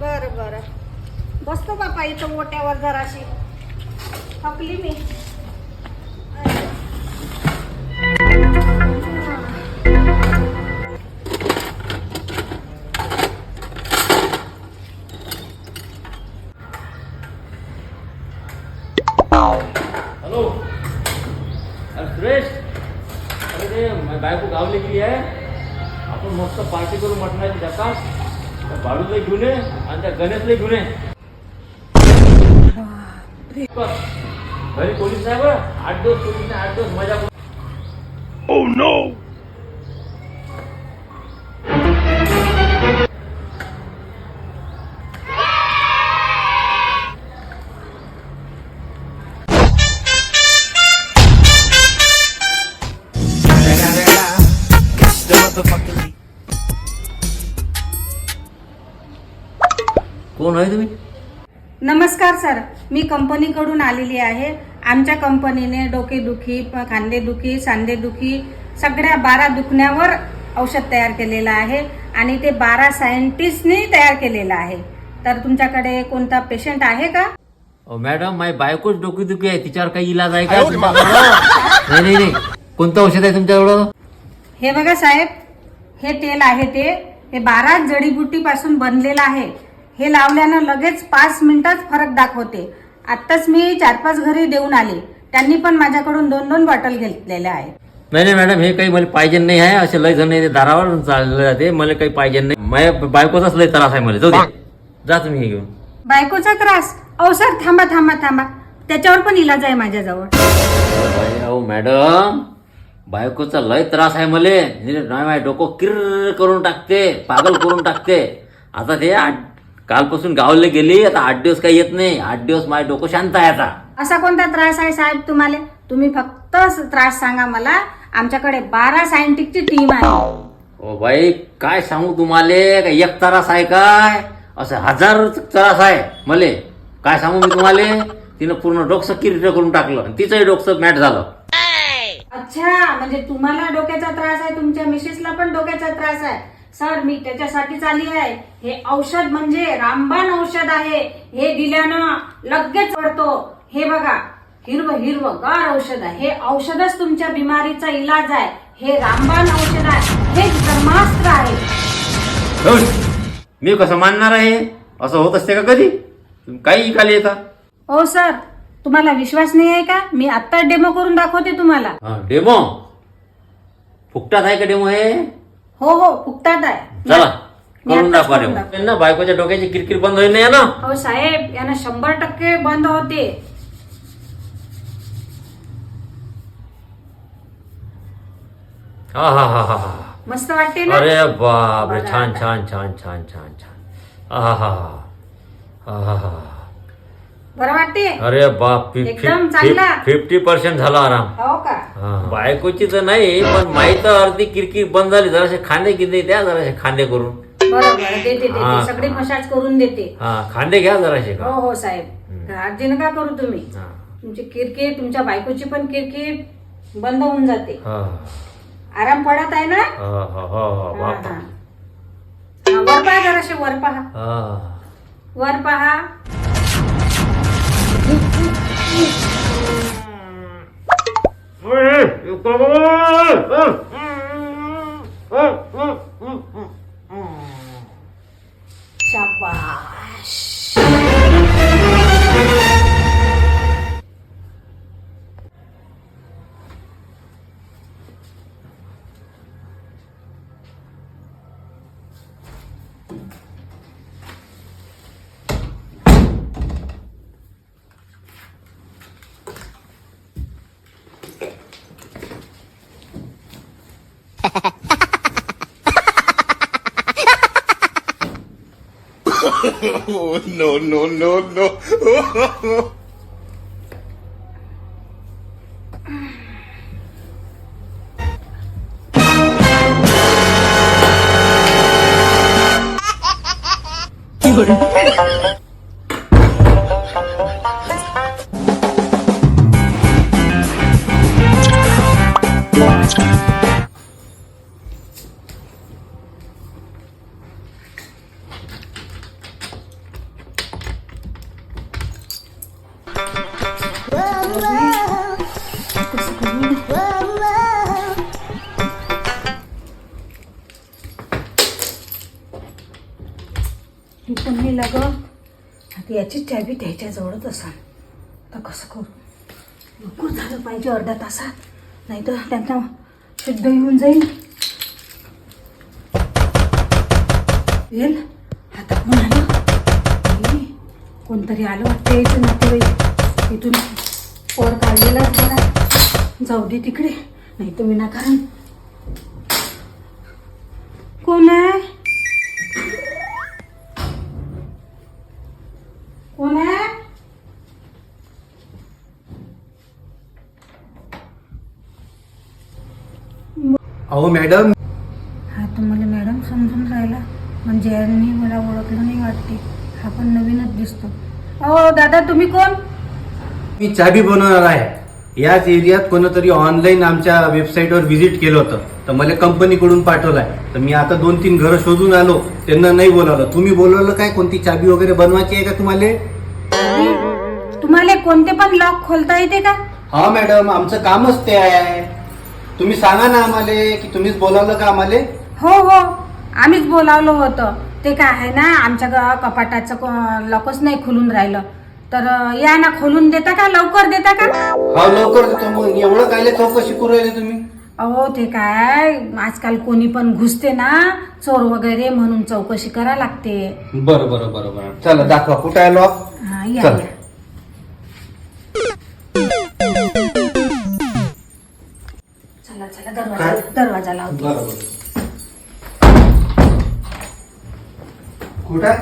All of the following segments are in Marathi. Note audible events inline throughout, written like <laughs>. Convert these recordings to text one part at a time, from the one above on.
बरं बरं. बसतो बापा इथं ओट्यावर जराशी. थकली मी. हॅलो अरे सुरेश अरे ते बायको गावली गेली आहे. आपण मस्त पार्टी करू मटणाची जकास त्या बाळूला घेऊन ये आणि त्या गणेशला घेऊन ये बस. घरी पोलीस साहेब आठ दिवस पोलीस नाही आठ दिवस मजा करू. कोण आहे तुम्ही? नमस्कार सर. मी कंपनीकडून आलेली आहे. आमच्या कंपनीने डोकेदुखी खांदेदुखी सांधेदुखी सगळ्या बारा दुखण्यावर औषध तयार केलेलं आहे आणि ते बारा सायंटिस्टने तयार केलेलं आहे. तर तुमच्याकडे कोणता पेशंट आहे का? अहो, मॅडम माझी बायकोच डोकीदुखी आहे. तिच्यावर काही इलाज आहे का? नाही नाही. कोणतं औषध आहे तुमच्याकडं? हे बघा साहेब. हे तेल आहे ते. हे बारा जडीबुटीपासून बनलेलं आहे. हे लावल्यानं लगेच पाच मिनिटात फरक दाखवते. आत्ताच मी चार पाच घरी देऊन आले. त्यांनी पण माझ्याकडून दोन दोन बॉटल घेतलेल्या आहेत. नाही नाही मॅडम हे काही मला पाहिजे नाही आहे. असे लय जण ते दारावर चालले जाते. मला काही पाहिजे नाही. माझ्या बायकोचाच लय त्रास आहे मला. जाऊ दे. जा तुम्ही हे घेऊन. बायकोचा त्रास? अहो सर थांबा थांबा थांबा. त्याच्यावर पण इलाज आहे माझ्याजवळ. अहो मॅडम बायकोचा लय त्रास आहे मले. नाही माझ्या डोकं किर करून टाकते. पागल करून टाकते. आता ते आठ कालपासून गावले गेली आता आठ दिवस काही येत नाही. आठ दिवस माझं डोकं शांत आहे आता. असा कोणता त्रास आहे साहेब तुम्हाला? तुम्ही फक्त त्रास सांगा मला. आमच्याकडे बारा सायंटिस्टची टीम आहे. ओ बाई काय सांगू तुम्हाला? काय एक त्रास आहे काय? असं हजार त्रास आहे मले. काय सांगू मी तुम्हाला? तिनं पूर्ण डोकं किरीट करून टाकलं आणि तिचंही डोकं मॅट झालं. अच्छा म्हणजे तुम्हाला डोक्याचा त्रास आहे तुमच्या मिसेसला पण डोक्याचा त्रास आहे. सर मी त्याच्यासाठीच आली आहे. हे औषध म्हणजे रामबाण औषध आहे. हे दिल्यानं लगेच पडतो. हे बघा हिरवं हिरवं गार औषध आहे. हे औषधच तुमच्या बिमारीचा इलाज आहे. हे रामबाण औषध आहे. हे ब्रह्मास्त्र आहे. मी कसं मानणार आहे? असं होत असते का कधी? काही इकाले येता? हो सर. तुम्हाला विश्वास नाही आहे का? मी आत्ता डेमो करून दाखवते तुम्हाला. डेमो? फुकटात आहे का डेमो हे? हो हो फुकटात आहे. चला मी करून आत्ताच दाखवा करून. ना बायकोच्या डोक्याची किरकिर बंद होईल नाही ना हो साहेब यानं शंभर टक्के बंद होते. हा हा हा हा हा. मस्त वाटते ना? अरे बापरे बघा छान. छान छान छान छान छान. आहा आहा बरं वाटते अरे बाप एकदम चांगला. फिफ्टी पर्सेंट झाला आराम हो का हा. बायकोची तर नाही पण माही तर अर्धी किरकिर बंद झाली जरासे खांदे किंदे द्या जरासे खांदे करून बरं बरं देते हा. देते सगळी मसाज करून देते हा खांदे घ्या जरासे हो का हो साहेब काळजी नका करू तुम्ही हा. तुमची किरकिर तुमच्या बायकोची पण किरकिर बंद होऊन जाते हा. आराम पडत आहे ना हा, हा, हा, हा, हा, बाप. हा. हा, वर पहा जराशे वर पहा हा. वर पहा สบาย <laughs> no, no, no, no. You're याची चावी त्याच्या असाल तर कसं करू? लवकर झालं पाहिजे अर्ध्या तासात. नाही तर त्यांना शुद्ध येऊन जाईल. येईल? आता कोण आलं? कोणतरी आलं वाटतं? यायचं नातेवाईक. इथून पोर काढलेला जरा जाऊ दे तिकडे. नाही तर विनाकारण. कोण आहे कोण आहे अहो मॅडम हा तुम्हाला मॅडम समजून राहिला. म्हणजे यांनी मला ओळखलं नाही वाटते. हा पण नवीनच दिसतो. अहो दादा तुम्ही कोण? मी चाबी बनवणार आहे. याच एरियात कोणतरी ऑनलाईन आमच्या वेबसाईटवर व्हिजिट केलं होतं. तर मला कंपनीकडून पाठवलंय. तर मी आता दोन तीन घरं शोधून आलो. त्यांना नाही बोलावलं. तुम्ही बोलवलं काय? कोणती चाबी वगैरे बनवायची आहे का तुम्हाला? तुम्हाला कोणते पण लॉक खोलता येते का? हा मॅडम आमचं कामच ते आहे. तुम्ही सांगा ना आम्हाला की तुम्हीच बोलावलं का आम्हाला? हो हो. आम्हीच बोलावलं होतं. ते काय आहे ना आमच्या ग- कपाटाचं को- लॉकच नाही खुलून राहिलं. तर अं, या ना खोलून देता का लवकर देता का? हा लवकर देतो. मग एवढं कायले चौकशी करू राहिले तुम्ही? अहो ते काय आजकाल कोणी पण घुसते ना चोर वगैरे म्हणून चौकशी करा लागते. बरं बरं बरं बरं. चला दाखवा. कुठं आहे लॉक हा या चल. या. दरवाजा काय? दरवाजा लावतो. बरं बरं कुठं? आहे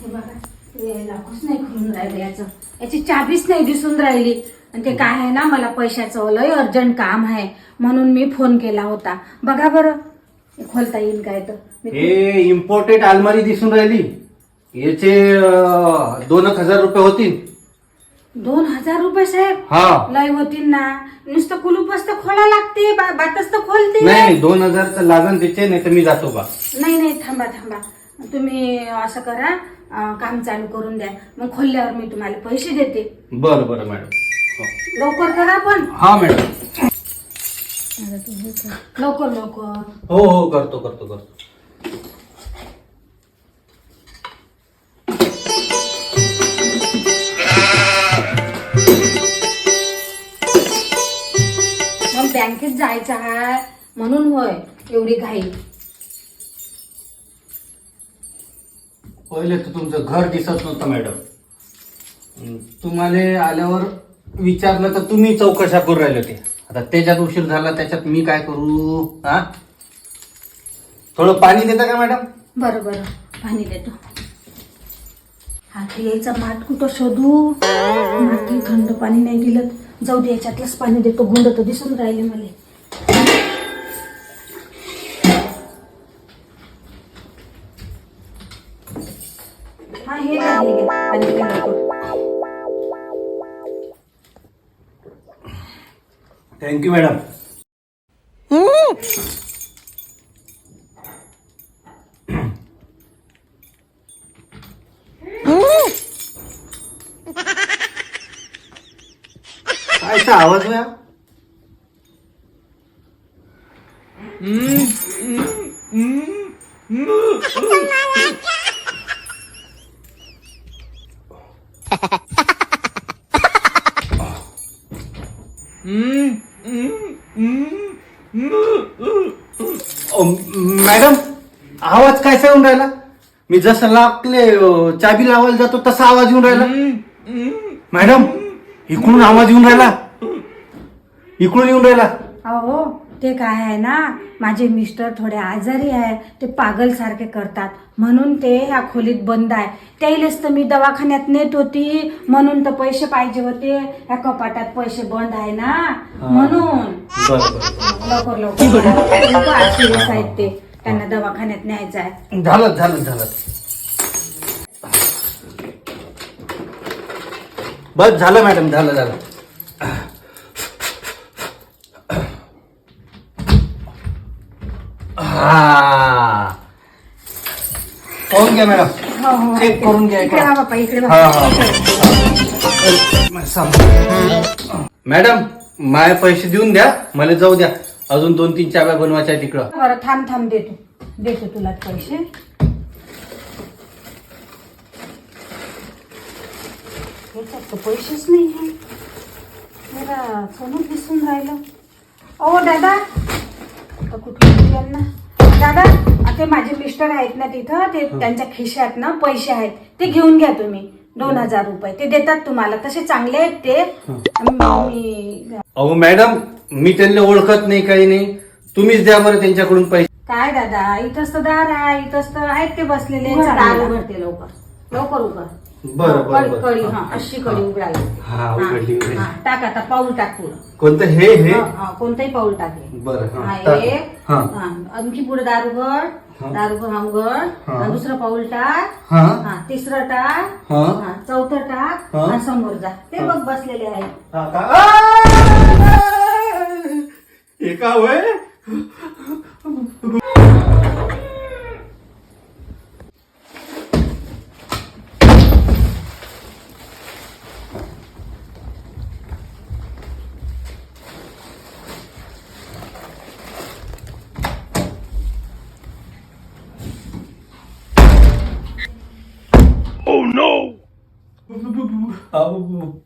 हे बघा हे लॉकच नाही खुलून राहिलं याचं. याची चाबीच नाही दिसून राहिली. आणि ते काय आहे ना मला पैशाचं लय अर्जंट काम आहे. म्हणून मी फोन केला होता. बघा बरं. खोलता येईल काय तर मी- हे इम्पोर्टेड अलमारी दिसून राहिली. याचे अं, दोन एक हजार रुपये होतील. दोन हजार रुपये साहेब. हा. लय होतील ना. नुसतं कुलूपच तर खोला लागते बा- बातच तर खोलते नाही नाही दोन हजार तर लागन त्याचे नाही तर मी जातो बा. नाही नाही थांबा थांबा. तुम्ही असं करा अं, काम चालू करून द्या. मग खोलल्यावर मी तुम्हाला पैसे देते. बरं बरं मॅडम. हो. लवकर करा पण. हा मॅडम. लवकर लवकर. हो हो करतो करतो करतो. बँकेत जायचं आहे म्हणून होय एवढी घाई. पहिले तर तुमचं घर दिसत नव्हतं मॅडम. हं, तुम्हाला आल्यावर विचारलं तर तुम्ही चौकशा करू राहिले होते. आता त्याच्यात उशीर झाला त्याच्यात मी काय करू? हा? थोडं पाणी देता का मॅडम? बरं बरं. पाणी देतो. आता यायचा माठ कुठं शोधू? माठ थंड पाणी नाही दिलं जाऊ दे याच्यातलंच पाणी देतो गुंड तर दिसून राहिले मला हा हे हे. पाणी. थँक्यू मॅडम ऐसा आवाज होया? मॅडम आवाज कायचा येऊन राहिला? मी जसं लागले चाबी लावायला जातो तसा आवाज येऊन राहिला. मॅडम इकडून आवाज येऊन राहिला. इकडून येऊन राहिला. अहो ते काय आहे ना माझे मिस्टर थोडे आजारी आहे ते पागल सारखे करतात. म्हणून ते ह्या खोलीत बंद आहे. त्याइलेच तर मी दवाखान्यात नेत होती म्हणून तर पैसे पाहिजे होते. ह्या कपाटात पैसे बंद आहे ना. म्हणून. लवकर लवकर. लवकर आहेत ते. त्यांना दवाखान्यात न्यायचं आहे. झालं झालं झालं. बस झालं मॅडम झालं झालं. हा. फोन घ्या मॅडम. हो हो. चेक करून घ्या इकडे बाप्पा इकडे हा. हा. मॅडम माय पैसे देऊन द्या. मला जाऊ द्या. अजून दोन तीन चाव्या बनवायच्या तिकडं बरं थांब थांब देतो. देतो तुला पैसे. तर पैसेच नाही आहे जरा सोनच दिसून राहिलं. अहो दादा. आता देऊ यांना दादा ते माझे मिस्टर आहेत ना तिथं ते त्यांच्या खिशात ना पैसे आहेत. ते घेऊन घ्या तुम्ही. दोन हजार रुपये. ते देतात तुम्हाला. तसे चांगले आहेत ते. मी अहो मॅडम मी त्यांना ओळखत नाही काही नाही. तुम्हीच द्या बरं त्यांच्याकडून पैसे. काय दादा? इथंच तर दार आहे इथंच तर आहेत ते बसलेले. दार उघडते लवकर. लवकर उघड. बरं, हा अशी कडी उघडायला हा, उघडली, उघडली. हा, टाक आता पाऊल टाक पुढं. कोणतं हे हे? हा, हा, कोणतंही पाऊल टाके बरं हा हा टाक. हा हा, आणखी पुढे दार हा. दार उघड हा उघड. हा. दुसरं पाऊल टाक. हा. हा तिसरं टाक. हा. हा, चौथं टाक. हा. आणि समोर जा. ते बघ बसलेले आहे. हा का? आ! हे का होय?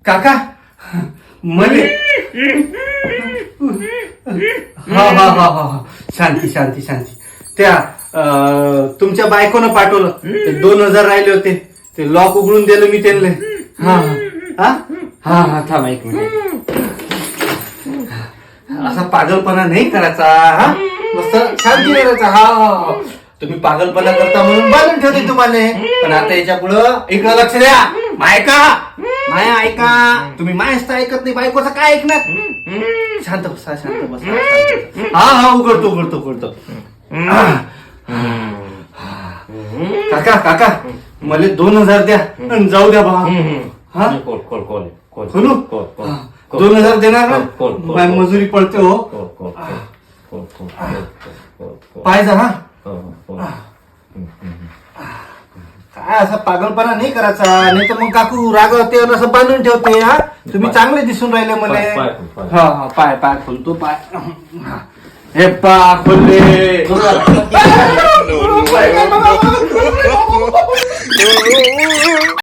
काका? मले? हा हा हा हा हा. शांती शांती शांती. त्या अं, तुमच्या बायकोनं पाठवलं. ते दोन हजार राहिले होते. ते लॉक उघडून दिलं मी त्यांना हा हा. हा? हा थांब एक मिनिट. असा पागलपणा नाही करायचा हा? मस्त शांती करायचा. हा हा, हा. तुम्ही पागलपणा करता म्हणून बांधून ठेवते तुम्हाला. पण आता याच्या पुढं इकडं लक्ष द्या. मायका! माया ऐका तुम्ही मायच तर ऐकत नाही बायकोचं काय ऐकणार? शांत बसा शांत बसा शांत बसा. हा हा उघडतो उघडतो उघडतो. काका काका मला दोन हजार द्या आणि जाऊ द्या बा हा? खोलू. दोन हजार देणार ना. मजुरी पडते हो. पाय जा हा खोल खोल काय असा पागलपणा नाही करायचा नाही तर मग काकू रागवते आणि असं बांधून ठेवते हा तुम्ही चांगले दिसून राहिले मला पाय, पाय, पाय. हा हा पाय पाय खोलतो पाय हा. हे पा खोलले no.